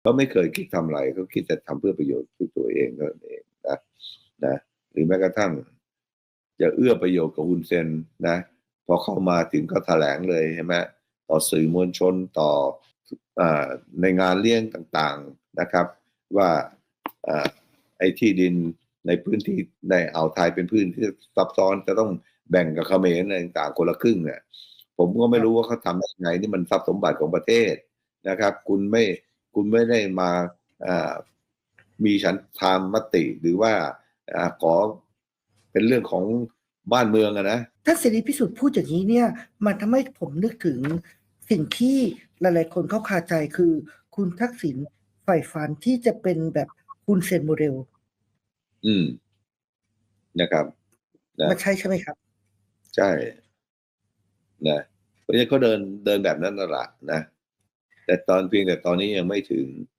เขาไม่เคยคิดทำอะไรเขาคิดแต่ทำเพื่อประโยชน์คือตัวเองเท่านั้นเองนะนะหรือแม้กระทั่ง จะเอื้อประโยชน์กับฮุนเซนนะ พอเข้ามาถึงก็แถลงเลยใช่ไหมต่อสื่อมวลชนต่ออในงานเลี้ยงต่างๆนะครับ ว่าอไอ้ที่ดินในพื้นที่ในอ่าวไทยเป็นพื้นที่ซับซ้อนจะต้องแบ่งกับเขมรอะไรต่างๆคนละครึ่งเนี่ยผมก็ไม่รู้ว่าเขาทำยังไงนี่มันทรัพย์สมบัติของประเทศนะครับ คุณไม่ คุณไม่ได้มาอ่ามีฉันทามมติหรือว่าอ่าขอเป็นเรื่องของบ้านเมืองอะนะถ้าเสรีพิสุทธิ์พูดอย่างนี้เนี่ย มันทำให้ผมนึกถึงสิ่งที่หลายๆคนเขาคาใจคือ คุณทักษิณใฝ่ฝันที่จะเป็นแบบคุณเซนโมเดล อืมนะครับนะมันใช่ใช่ไหมครับ ใช่นะเพราะฉะนั้นเขาเดินเดินแบบนั้นน่ะละนะ แต่ตอนเพียงแต่ตอนนี้ยังไม่ถึง